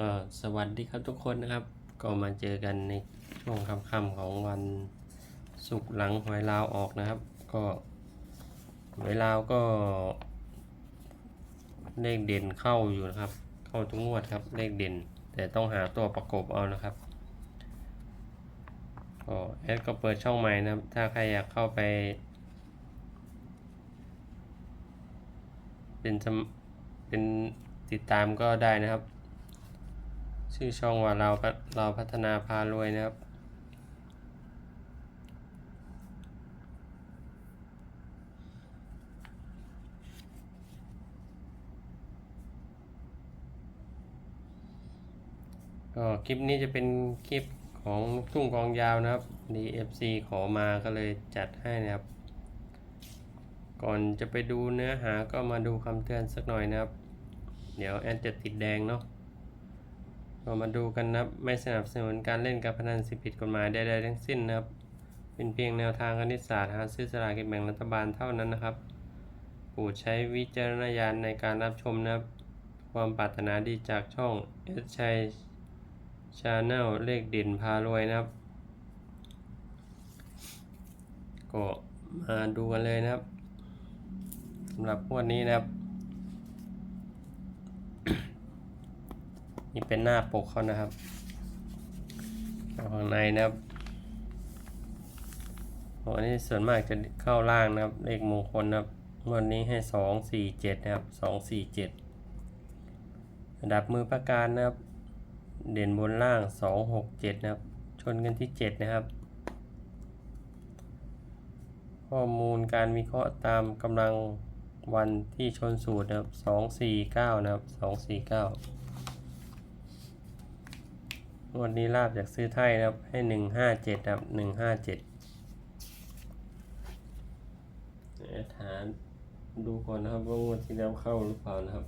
ก็สวัสดีครับทุกคนนะครับ ก็มาเจอกันในช่วงค่ำๆของวันศุกร์หลังหวยลาวออกนะครับ ก็หวยลาวก็เลขเด่นเข้าอยู่นะครับ เข้าทุกงวดครับเลขเด่น แต่ต้องหาตัวประกบเอานะครับก็แอดก็เปิดช่องใหม่นะครับ ถ้าใครอยากเข้าไป เป็นเป็นติดตามก็ได้นะครับ ชื่อช่องว่าเราเราพัฒนาพารวยนะครับ ก็คลิปนี้จะเป็นคลิปของทุ่งกองยาวนะครับ DFC ขอมาก็เลยจัดให้นะครับ ก่อนจะไปดูเนื้อหาก็มาดูคำเตือนสักหน่อยนะครับ เดี๋ยวแอนจะติดแดงเนาะ ก็มาดูกันนะครับ ไม่สนับสนุนการเล่นการพนันสิผิดกฎหมายใดๆทั้งสิ้นนะครับ เป็นเพียงแนวทางคณิตศาสตร์หาซื้อสลากกินแบ่งรัฐบาลเท่านั้นนะครับโปรดใช้วิจารณญาณในการรับชมนะครับ ความปรารถนาดีจากช่องเอสชัยชาแนลเลขเด่นพารวยนะครับ ก็มาดูกันเลยนะครับสำหรับงวดนี้นะครับ นี่เป็นหน้าปกเขานะครับข้างในนะครับอันนี้ส่วนมากจะเข้าล่างนะครับ เลขมงคลนะครับวันนี้ให้สองสี่เจ็ดนะครับสองสี่เจ็ดระดับมือประการนะครับ เด่นบนล่างสองหกเจ็ดนะครับ ชนกันที่เจ็ดนะครับ ข้อมูลการวิเคราะห์ตามกำลังวันที่ชนสูตรนะครับสองสี่เก้านะครับสองสี่เก้า วันนี้ลาบจากซื้อไทยนะครับ ให้หนึ่งห้าเจ็ดครับหนึ่งห้าเจ็ดฐานดูก่อนนะครับว่างวดที่แล้วเข้าหรือเปล่านะครับ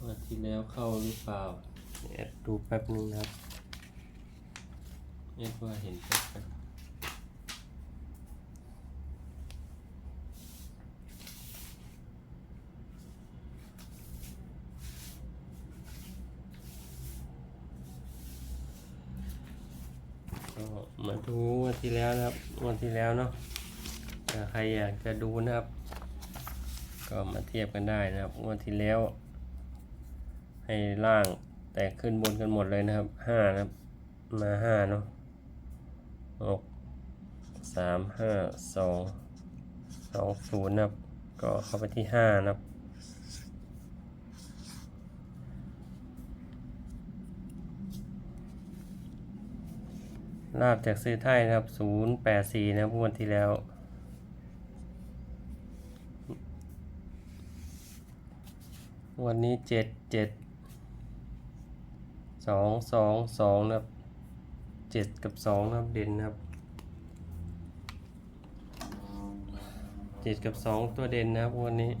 งวดที่แล้วเข้าหรือเปล่าแอดดูแป๊บนึงนะครับแอดว่าเห็นแป๊บ ก็มาดูวันที่แล้วนะครับวันที่แล้วเนาะถ้าใครอยากจะดูนะครับ ก็มาเทียบกันได้นะครับวันที่แล้ว ให้ล่างแต่ขึ้นบนกันหมดเลยนะครับห้านะครับมาห้าเนาะหกสามห้าสองสองศูนย์นะครับ ก็เข้าไปที่ห้านะครับ ลาบจากซื้อไทยนะครับ 084 นะครับงวดที่แล้ว วันนี้ 7 7 2 2 2 นะครับ 7 กับ 2 นะครับ เด่นนะครับ 7 กับ 2 ตัวเด่นนะครับวันนี้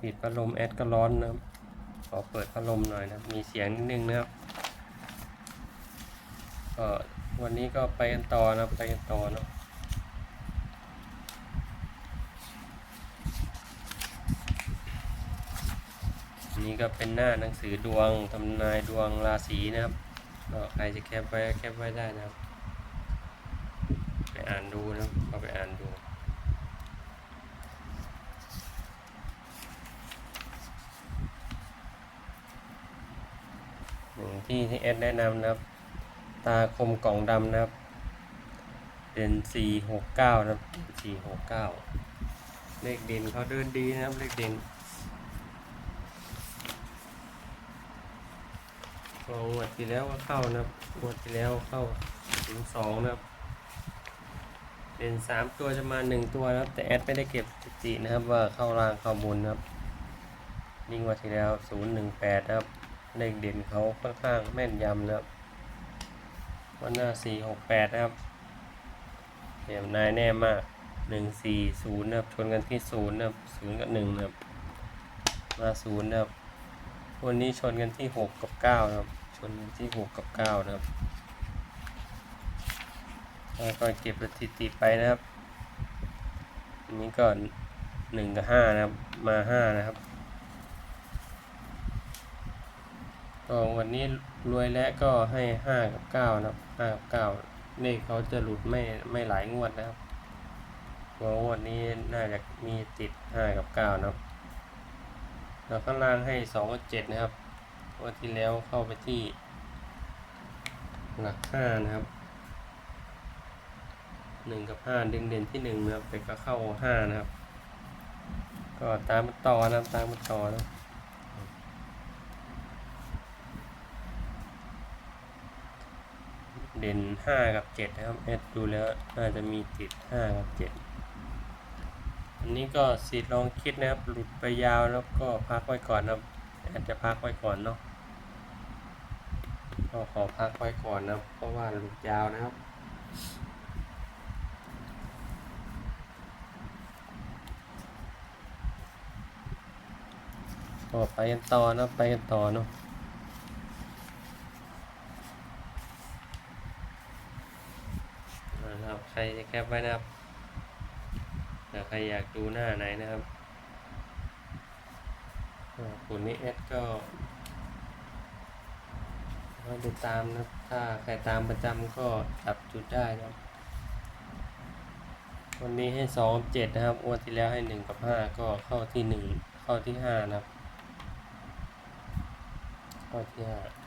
ปิดพัดลมแอดก็ร้อนนะครับ ขอเปิดพัดลมหน่อยนะครับ มีเสียงนิดนึงนะครับ ก็วันนี้ก็ไปกันต่อนะไปกันต่อเนาะนนี้ก็เป็นหน้าหนังสือดวงทำนายดวงราศีนะครับก็ใครจะแคปไว้แคปไว้ได้นะครับ ไปอ่านดูนะครับก็ไปอ่านดูอย่างที่ที่เอสแนะนำนะครับ ตาคมกล่องดำนะครับ เป็นสี่หกเก้านะครับสี่หกเก้าเลขเด่นเขาเดินดีนะครับเลขเด่นพองวดที่แล้วก็เข้านะครับงวดที่แล้วเข้าถึงสองนะครับเด่นสามตัวจะมาหนึ่งตัวนะครับ แต่แอดไม่ได้เก็บสถิตินะครับ ว่าเข้าล่างเข้าบนนะครับยิ่งกว่าที่แล้วศูนย์หนึ่งแปดนะครับเลขเด่นเขาค่อนข้างแม่นยำนะครับ วันหน้าสี่หกแปดนะครับเขียมนายแน่มากหนึ่งสี่ศูนย์นะครับ ชนกันที่ศูนย์นะครับศูนย์กับหนึ่งนะครับ มาศูนย์นะครับ วันนี้ชนกันที่หกกับเก้านะครับ ชนกันที่หกกับเก้านะครับแล้วก็เก็บสถิติไปนะครับ อันนี้ก่อนหนึ่งกับห้านะครับ มาห้านะครับก็วันนี้ รวยแล้วก็ให้ห้ากับเก้านะครับห้ากับเก้าเลขเขาจะหลุดไม่ไม่หลายงวดนะครับงวดนี้น่าจะมีติดห้ากับเก้านะครับแล้วข้างล่างให้สองกับเจ็ดนะครับงวันที่แล้วเข้าไปที่ หลักห้านะครับหนึ่งกับห้าดึงเด่นที่หนึ่งนะครับแต่ก็เข้าห้านะครับ ก็ตามมันต่อนะครับตามมันต่อนะ เด่นห้ากับเจ็ดนะครับเอดดูแล้วน่าจะมีติดห้ากับเจ็ดอันนี้ก็สีลองคิดนะครับ หลุดไปยาวแล้วก็พักไว้ก่อนนะครับอาจจะพักไว้ก่อนเนาะก็ขอพักไว้ก่อนนะครับเพราะว่าหลุดยาวนะครับก็ไปกันต่อนะไปกันต่อเนาะ นะครับ ใครจะแคปไว้นะครับถ้าใครอยากดูหน้าไหนนะครับอ่าคุณนี่เอสก็มาติดตามนะครับถ้าใครตามประจำก็จับจุดได้นะครับวันนี้ให้สองเจ็ดนะครับวันที่แล้วให้หนึ่งกับห้าก็เข้าที่หนึ่งเข้าที่ห้านะครับ เข้อที่ห้า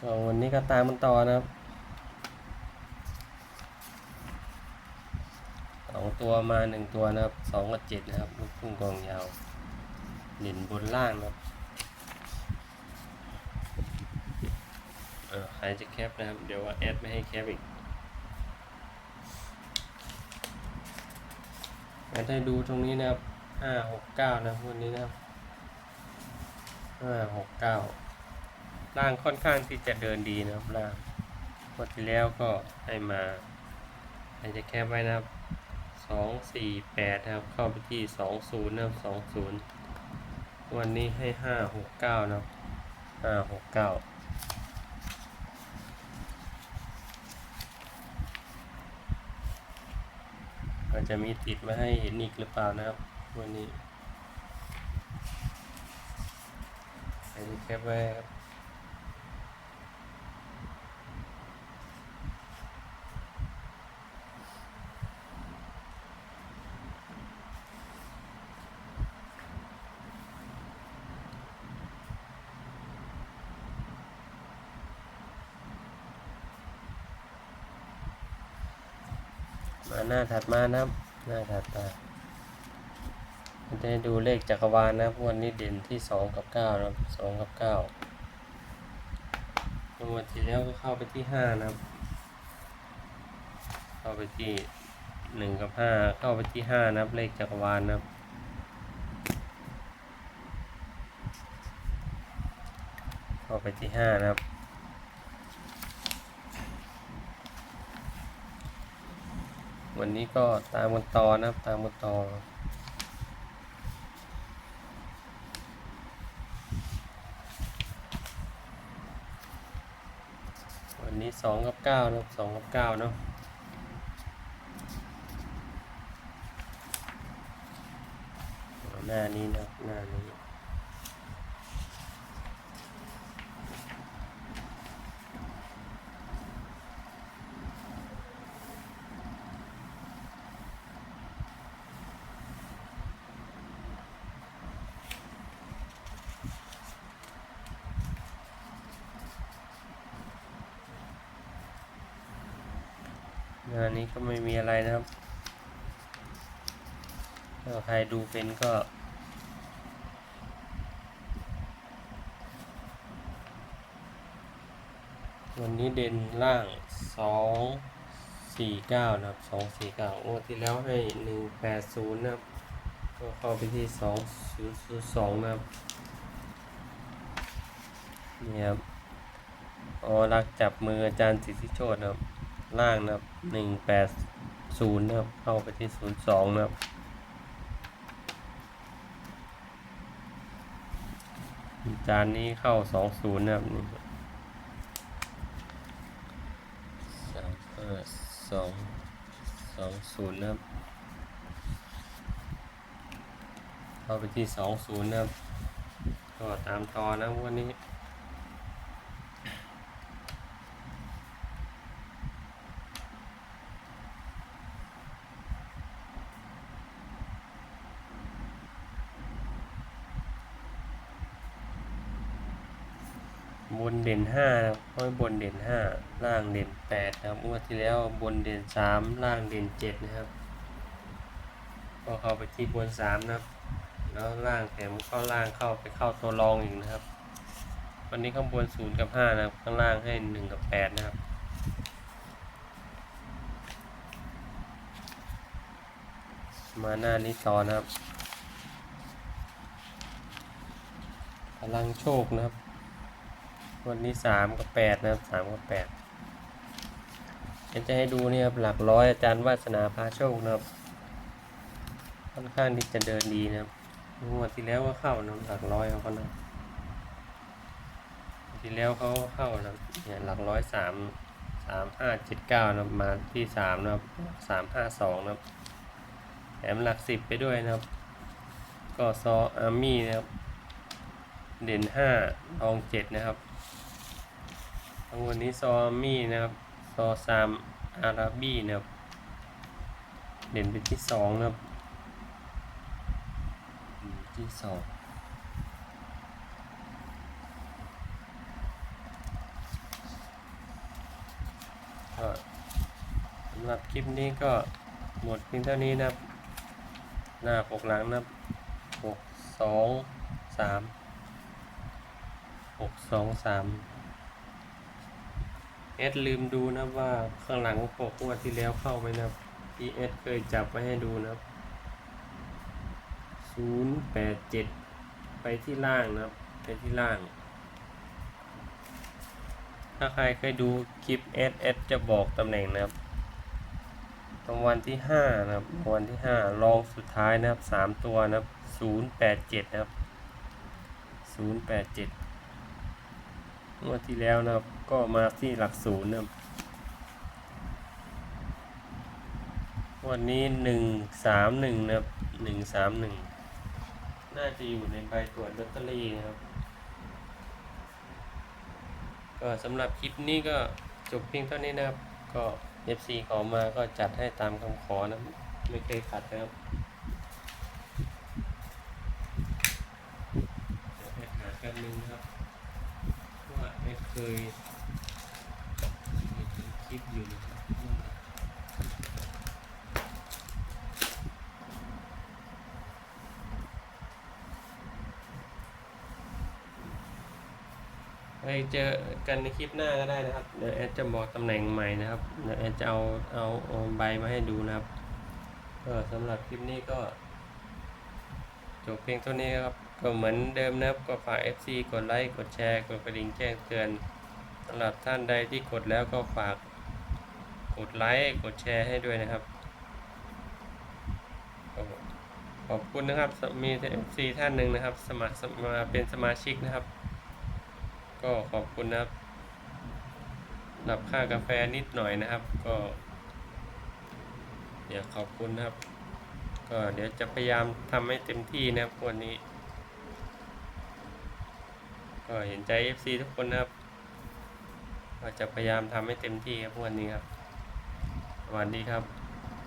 ก็วันนี้ก็ตามมันต่อนะครับสองตัวมาหนึ่งตัวนะครับสองกับเจ็ดนะครับลูกทุ่งกองยาวหลินบนล่างนะครับใครจะแคปนะครับ เดี๋ยวว่าแอดไม่ให้แคปอีกแอดให้ดูตรงนี้นะครับห้าหกเก้านะวันนี้นะครับห้าหกเก้า ล่างค่อนข้างที่จะเดินดีนะครับล่างวันที่แล้วก็ให้มาให้จะแคบไว้นะครับสองสี่แปดนะครับ เข้าไปที่สองศูนย์นะครับสองศูนย์วันนี้ให้ห้าหกเก้านะครับห้าหกเก้าก็จะมีติดมาให้เห็นอีกหรือเปล่านะครับ วันนี้อันนี้แคปไว้ครับ มาหน้าถัดมานะครับ หน้าถัดมามันจะให้ดูเลขจักรวาลนะครับวันนี้เด่นที่สองกับเก้านะครับสองกับเก้าวันที่แล้วก็เข้าไปที่ห้านะครับ เข้าไปที่หนึ่งกับห้าเข้าไปที่ห้านะครับ เลขจักรวาลนะครับเข้าไปที่ห้านะครับ วันนี้ก็ตามกันต่อนะครับ ตามกันต่อวันนี้สองกับเก้านะครับสองกับเก้าเนาะหน้านี้นะหน้านี้ หน้านนี้ก็ไม่มีอะไรนะครับถ้าใครดูเป็นก็ วันนี้เด่นล่างสองสี่เก้านะครับสองสี่เก้างวดที่แล้วให้หนึ่งแปดศูนย์นะครับ ก็เข้าไปที่สองศูนย์ศูนย์สองนะครับนี่ครับอ๋อรักจับมืออาจารย์สิทธิโชตนะครับ ล่างนะครับหนึ่งแปดศูนย์นะครับ เข้าไปที่ศูนย์สองนะครับ จานนี้เข้าสองศูนย์นะครับนี่สามห้าสองสองศูนย์นะครับ เข้าไปที่สองศูนย์นะครับ ก็ตามต่อนะวันนี้ เด่นห้านะครับบนเด่นห้าล่างเด่นแปดนะครับงวดที่แล้วบนเด่นสามล่างเด่นเจ็ดนะครับก็เข้าไปที่บนสามนะครับ แล้วล่างแถมเข้าล่างเข้าไปเข้าตัวรองอีกนะครับ วันนี้ข้างบนศูนย์กับห้านะครับ ข้างล่างให้หนึ่งกับแปดนะครับมาหน้านี้ต่อนะครับพลังโชคนะครับ วันนี้สามกับแปดนะครับสามกับแปดเดี๋ยวจะให้ดูนี่ครับหลักร้อยอาจารย์วาสนาพาโชคนะครับ ค่อนข้างที่จะเดินดีนะครับงวดที่แล้วก็เข้านะหลักร้อยเขาก็นะที่แล้วเขาเข้านะเนี่ยหลักร้อยสามสามห้าเจ็ดเก้านะมาที่สามนะครับสามห้าสองนะครับแถมหลักสิบไปด้วยนะครับ ก็ซออาร์มี่นะครับ เด่นห้าลองเจ็ดนะครับทั้งวันนี้ซอมี่นะครับ ซอซามอาราบีนะครับ เด่นเป็นที่สองนะครับที่สองก็สำหรับคลิปนี้ก็หมดเพียงเท่านี้นะครับ หน้าปกหลังนะครับหกสองสาม หกสองสามเอสลืมดูนะว่าข้างหลังปกงวันที่แล้วเข้าไหมนะครับ ES เคยจับไว้ให้ดูนะศูนย์แปดเจ็ดไปที่ล่างนะไปที่ล่าง ถ้าใครเคยดูคลิป SS จะบอกตำแหน่งนะครับตรงวันที่ห้านะครับวันที่ห้ารองสุดท้ายนะครับสามตัวนะครับศูนย์แปดเจ็ดนะครับศูนย์แปดเจ็ด งวดที่แล้วนะครับ ก็มาที่หลักศูนย์นะวันนี้หนึ่งสามหนึ่งนะครับหนึ่งสามหนึ่งน่าจะอยู่ในใบตรวจลอตเตอรี่นะครับ ก็สำหรับคลิปนี้ก็จบเพียงเท่านี้นะครับ ก็ FC ขอมาก็จัดให้ตามคำขอนะไม่เคยขัดนะครับเดี๋ยวให้หากันหนึ่งนะครับ เคยคลิปอยู่นะไปเจอกันในคลิปหน้าก็ได้นะครับ เดี๋ยวแอดจะบอกตำแหน่งใหม่นะครับ เดี๋ยวแอดจะเอาเอาเอาใบมาให้ดูนะครับ ก็สำหรับคลิปนี้ก็จบเพียงเท่านี้ครับ ก็เหมือนเดิมนะครับก็ฝาก FC กดไลค์กดแชร์กดกระดิ่งแจ้งเตือนสำหรับท่านใดที่กดแล้วก็ฝากกดไลค์กดแชร์ให้ด้วยนะครับ ขอบคุณนะครับมี FC ท่านหนึ่งนะครับ สมัครมาเป็นสมาชิกนะครับ ก็ขอบคุณนะครับหรับค่ากาแฟนิดหน่อยนะครับ ก็ เดี๋ยวขอบคุณนะครับ ก็เดี๋ยวจะพยายามทำให้เต็มที่นะครับวันนี้ ก็เห็นใจ FC ทุกคนนะครับก็จะพยายามทำให้เต็มที่ครับวันนี้ครับ สวัสดีครับ